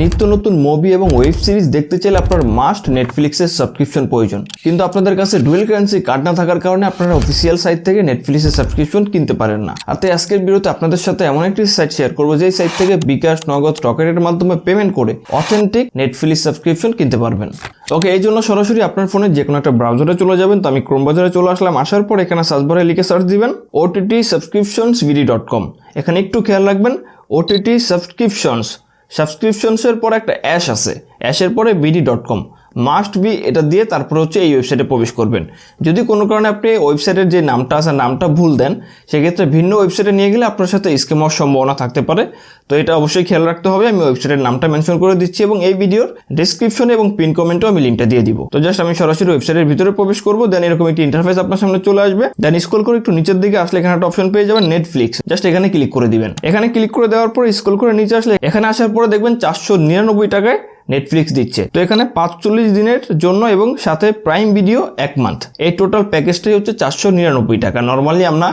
নিত্য নতুন মুভি এবং ওয়েব সিরিজ দেখতে চাইলে আপনার মাস্ট নেটফ্লিক্সের সাবস্ক্রিপশন প্রয়োজন। কিন্তু আপনাদের কাছে ডুয়েল কারেন্সি কার্ড না থাকার কারণে আপনারা অফিসিয়াল সাইট থেকে নেটফ্লিক্সের সাবস্ক্রিপশন কিনতে পারেন না। আর তাই আজকের ভিডিওতে আপনাদের সাথে এমন একটি সাইট শেয়ার করব, যেই সাইট থেকে বিকাশ, নগদ, রকেটের মাধ্যমে পেমেন্ট করে অথেন্টিক নেটফ্লিক্স সাবস্ক্রিপশন কিনতে পারবেন। ওকে, এই জন্য সরাসরি আপনার ফোনে যে কোনো একটা ব্রাউজারে চলে যাবেন তো আমি ক্রোম বাজারে চলে আসলাম। আসার পর এখানে সার্চ বারে লিখে সার্চ দিবেন ওটিটি সাবস্ক্রিপশনস ভিডি ডট কম এখানে একটু খেয়াল রাখবেন ওটিটি সাবস্ক্রিপশনস সাবস্ক্রিপশনসের পর একটা অ্যাশ আছে অ্যাশের পরে BD dot com must be এটা দিয়ে তারপর হচ্ছে এই ওয়েবসাইটে প্রবেশ করবেন। যদি কোনো কারণে আপনি ওয়েবসাইটের যে নামটা আছে, নামটা ভুল দেন, সেক্ষেত্রে ভিন্ন ওয়েবসাইটে নিয়ে গেলে আপনার সাথে স্ক্যাম হওয়ার সম্ভাবনা থাকতে পারে। তো এটা অবশ্যই খেয়াল রাখতে হবে। আমি ওয়েবসাইটের নামটা মেনশন করে দিচ্ছি এবং এই ভিডিওর ডিসক্রিপশনে এবং পিন কমেন্টও আমি লিঙ্কটা দিয়ে দিব। তো জাস্ট আমি সরাসরি ওয়েবসাইটের ভিতরে প্রবেশ করব দেন এরকম একটি ইন্টারফেস আপনার সামনে চলে আসবে। দেন স্কুল করে একটু নিচের দিকে আসলে এখানে একটা অপশন পেয়ে যাবেন নেটফ্লিক্স জাস্ট এখানে ক্লিক করে দিবেন। এখানে ক্লিক করে দেওয়ার পর স্কুল করে নিচে আসলে, এখানে আসার পরে দেখবেন চারশো নিরানব্বই টাকায় নেটফ্লিক্স দিচ্ছে। তো এখানে পাঁচচল্লিশ দিনের জন্য এবং সাথে প্রাইম ভিডিও এক মান্থ এই টোটাল প্যাকেজটাই হচ্ছে চারশো নিরানব্বই টাকা। নর্মালি আমরা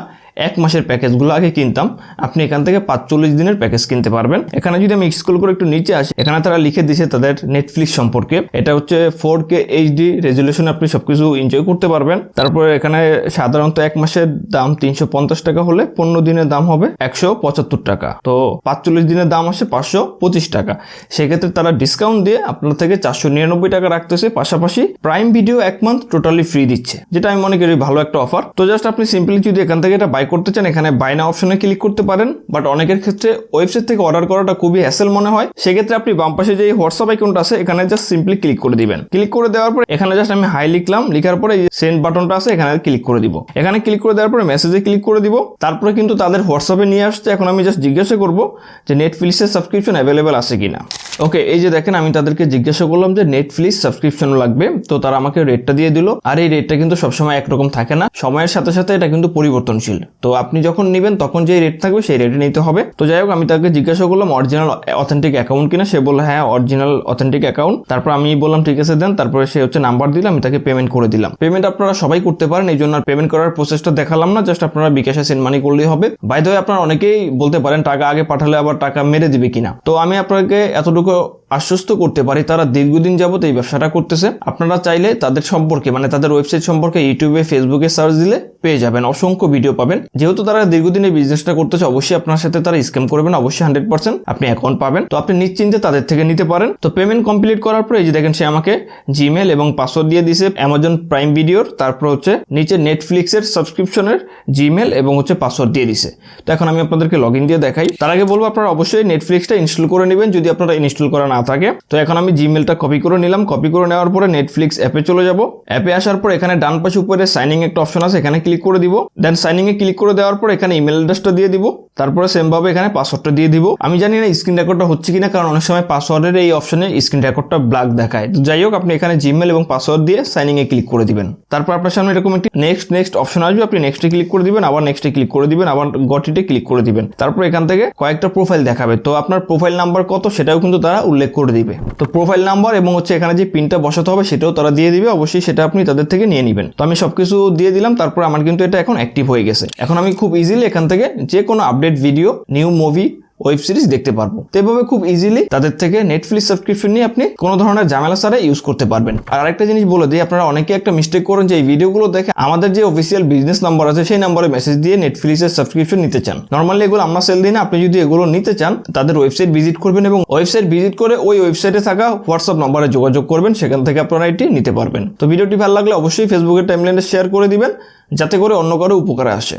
এক মাসের প্যাকেজগুলো আগে কিনতাম। আপনি এখান থেকে পাঁচচল্লিশ দিনের প্যাকেজ কিনতে পারবেন। এখানে যদি আমি স্ক্রল করে একটু নিচে আসি, এখানে তারা লিখে দিয়েছে তাদের নেটফ্লিক্স সম্পর্কে। এটা হচ্ছে ফোর কে এইচডি রেজুলেশন আপনি সবকিছু এনজয় করতে পারবেন। তারপরে এখানে সাধারণত এক মাসের দাম তিনশো পঞ্চাশ টাকা হলে পনেরো দিনের দাম হবে একশো পঁচাত্তর টাকা। তো পাঁচচল্লিশ দিনের দাম আসে পাঁচশো পঁচিশ টাকা। সেক্ষেত্রে তারা ডিসকাউন্ট দিয়ে আপনার থেকে চারশো নিরানব্বই টাকা রাখতেছে। পাশাপাশি প্রাইম ভিডিও এক মান্থ টোটালি ফ্রি দিচ্ছে। যেটা আমি মনে করি ভালো একটা অফার তো জাস্ট আপনি সিম্পলি যদি এখান থেকে এটা বাই করতে চান, এখানে বাই না অপশনে ক্লিক করতে পারেন। বাট অনেকের ক্ষেত্রে ওয়েবসাইট থেকে অর্ডার করাটা খুবই হ্যাসেল মনে হয়। সেক্ষেত্রে আপনি বাম পাশে যে হোয়াটসঅ্যাপ অ্যাকাউন্ট আছে, এখানে জাস্ট সিম্পলি ক্লিক করে দিবেন। ক্লিক করে দেওয়ার পরে এখানে জাস্ট আমি হাই লিখলাম। লিখার পরে সেন্ড বাটনটা আছে, এখানে ক্লিক করে দিব। এখানে ক্লিক করে দেওয়ার পরে মেসেজে ক্লিক করে দিব। তারপরে কিন্তু তাদের হোয়াটসঅ্যাপে নিয়ে আসছে এখন আমি জাস্ট জিজ্ঞাসা করব যে নেটফ্লিক্সের সাবস্ক্রিপশন অ্যাভেলেবেল আছে কিনা। ওকে এই যে দেখেন, আমি তাদেরকে জিজ্ঞাসা করলাম যে নেটফ্লিক্স সাবস্ক্রিপশন লাগবে। তো তারা আমাকে রেটটা দিয়ে দিল। আর এই রেটটা কিন্তু সবসময় একরকম থাকে না। সময়ের সাথে সাথে এটা কিন্তু পরিবর্তনশীল। তো আপনি যখন নেবেন, তখন যে রেট থাকবে, সেই রেটে নিতে হবে। তো যাই হোক, আমি তাকে জিজ্ঞাসা করলাম অরিজিনাল অথেন্টিক অ্যাকাউন্ট কিনা? সে বলল হ্যাঁ অরিজিনাল অথেন্টিক অ্যাকাউন্ট তারপর আমি বললাম, ঠিক আছে, দেন। তারপরে সে হচ্ছে নাম্বার দিলাম আমি তাকে পেমেন্ট করে দিলাম। পেমেন্ট আপনারা সবাই করতে পারেন, এই জন্য আর পেমেন্ট করার প্রসেসটা দেখালাম না। জাস্ট আপনারা বিকাশে সেন্ড মানি করলেই হবে। বাই আপনারা অনেকেই বলতে পারেন, টাকা আগে পাঠালে আবার টাকা মেরে দিবে কিনা? তো আমি আপনাকে এতটুকু go আশ্বস্ত করতে পারি, তারা দীর্ঘদিন যাবত এই ব্যবসাটা করতেছে। আপনারা চাইলে তাদের সম্পর্কে মানে তাদের ওয়েবসাইট সম্পর্কে ইউটিউবে ফেসবুকে সার্চ দিলে পেয়ে যাবেন, অসংখ্য ভিডিও পাবেন। যেহেতু তারা দীর্ঘদিন এই বিজনেসটা করতেছে, অবশ্যই আপনার সাথে তারা স্ক্যাম করবেন, অবশ্যই হান্ড্রেড পার্সেন্ট আপনি অ্যাকাউন্ট পাবেন। তো আপনি নিশ্চিন্তে তাদের থেকে নিতে পারেন। তো পেমেন্ট কমপ্লিট করার পরে, এই যে দেখেন সে আমাকে জিমেল এবং পাসওয়ার্ড দিয়ে দিছে অ্যামাজন প্রাইম ভিডিওর তারপর হচ্ছে নিচে নেটফ্লিক্সের সাবস্ক্রিপশনের জিমেল এবং হচ্ছে পাসওয়ার্ড দিয়ে দিছে তো এখন আমি আপনাদেরকে লগ দিয়ে দেখাই। তার আগে বলব, আপনারা অবশ্যই নেটফ্লিক্সটা ইনস্টল করে নেবেন। যদি আপনারা ইনস্টল করা না থাকে। তো এখন আমি জিমেলটা কপি করে নিলাম। কপি করে নেওয়ার পরে নেটফ্লিক্স অ্যাপে চলে যাব। অ্যাপে আসার পর এখানে ডান পাশে উপরে সাইনিং একটা অপশন আছে, এখানে ক্লিক করে দিব। দেন সাইনিংয়ে ক্লিক করে দেওয়ার পর এখানে ইমেল অ্যাড্রেসটা দিয়ে দিব। তারপরে সেম ভাবে এখানে পাসওয়ার্ডটা দিয়ে দিব। আমি জানি না স্ক্রিন রেকর্ডটা হচ্ছে কিনা, কারণ অনেক সময় পাসওয়ার্ডের এই অপশনে স্ক্রিন রেকর্ডটা ব্ল্যাক দেখায়। তো যাই হোক, আপনি এখানে জিমেল এবং পাসওয়ার্ড দিয়ে সাইনিং এ ক্লিক করে দিবেন। তারপর আপনার সামনে এরকম একটি নেক্সট নেক্সট অপশন আসবে। আপনি নেক্সটে ক্লিক করে দিবেন, আবার নেক্সটে ক্লিক করে দিবেন, আবার গটিতে ক্লিক করে দিবেন। তারপর এখান থেকে কয়েকটা প্রোফাইল দেখাবে। তো আপনার প্রোফাইল নাম্বার কত সেটাও কিন্তু তারা উল্লেখ করে দিবে। তো প্রোফাইল নাম্বার এবং হচ্ছে এখানে যে পিনটা বসাতে হবে সেটাও তারা দিয়ে দিবে। অবশ্যই সেটা আপনি তাদের থেকে নিয়ে নেবেন। তো আমি সবকিছু দিয়ে দিলাম, তারপর আমার কিন্তু এটা এখন অ্যাক্টিভ হয়ে গেছে। এখন আমি খুব ইজিলি এখান থেকে যে কোনো update video new movie web series দেখতে পারব। তো এভাবে খুব ইজিলি তাদের থেকে নেটফ্লিক্স সাবস্ক্রিপশন নিয়ে আপনি কোনো ধরনের ঝামেলা ছাড়া ইউজ করতে পারবেন। আর আরেকটা জিনিস বলে দিই, আপনারা অনেকে একটা মিস্টেক করেন যে এই ভিডিওগুলো দেখে আমাদের যে অফিসিয়াল বিজনেস নাম্বার আছে, সেই নাম্বারে মেসেজ দিয়ে নেটফ্লিক্সের সাবস্ক্রিপশন নিতে চান। নর্মালি এগুলো আমরা সেল দিই না, আপনি যদি এগুলো নিতে চান, তাদের ওয়েবসাইট ভিজিট করবেন এবং ওয়েবসাইট ভিজিট করে ওই ওয়েবসাইটে থাকা হোয়াটসঅ্যাপ নাম্বারে যোগাযোগ করবেন, সেখান থেকে আপনারা এটি নিতে পারবেন। তো ভিডিওটি ভালো লাগলে অবশ্যই ফেসবুকের টাইমলাইনে শেয়ার করে দিবেন, যাতে করে অন্য কারও উপকারে আসে।